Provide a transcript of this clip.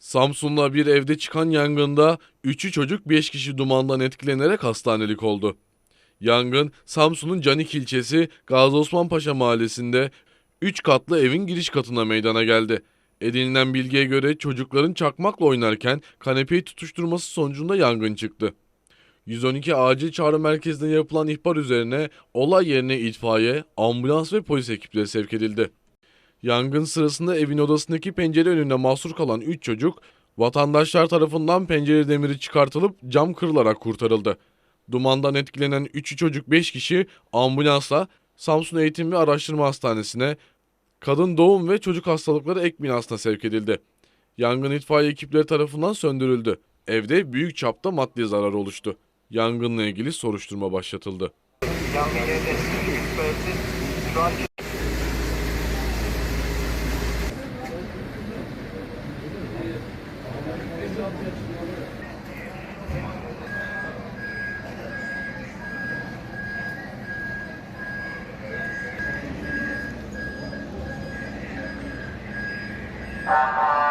Samsun'da bir evde çıkan yangında 3'ü çocuk 5 kişi dumandan etkilenerek hastanelik oldu. Yangın Samsun'un Canik ilçesi Gazi Osman Paşa mahallesinde 3 katlı evin giriş katına meydana geldi. Edinilen bilgiye göre çocukların çakmakla oynarken kanepeyi tutuşturması sonucunda yangın çıktı. 112 acil çağrı merkezine yapılan ihbar üzerine olay yerine itfaiye, ambulans ve polis ekipleri sevk edildi. Yangın sırasında evin odasındaki pencere önünde mahsur kalan 3 çocuk vatandaşlar tarafından pencere demiri çıkartılıp cam kırılarak kurtarıldı. Dumandan etkilenen 3 çocuk 5 kişi ambulansla Samsun Eğitim ve Araştırma Hastanesi'ne, kadın doğum ve çocuk hastalıkları ek binasına sevk edildi. Yangın itfaiye ekipleri tarafından söndürüldü. Evde büyük çapta maddi zarar oluştu. Yangınla ilgili soruşturma başlatıldı. Yangın yeri Bye.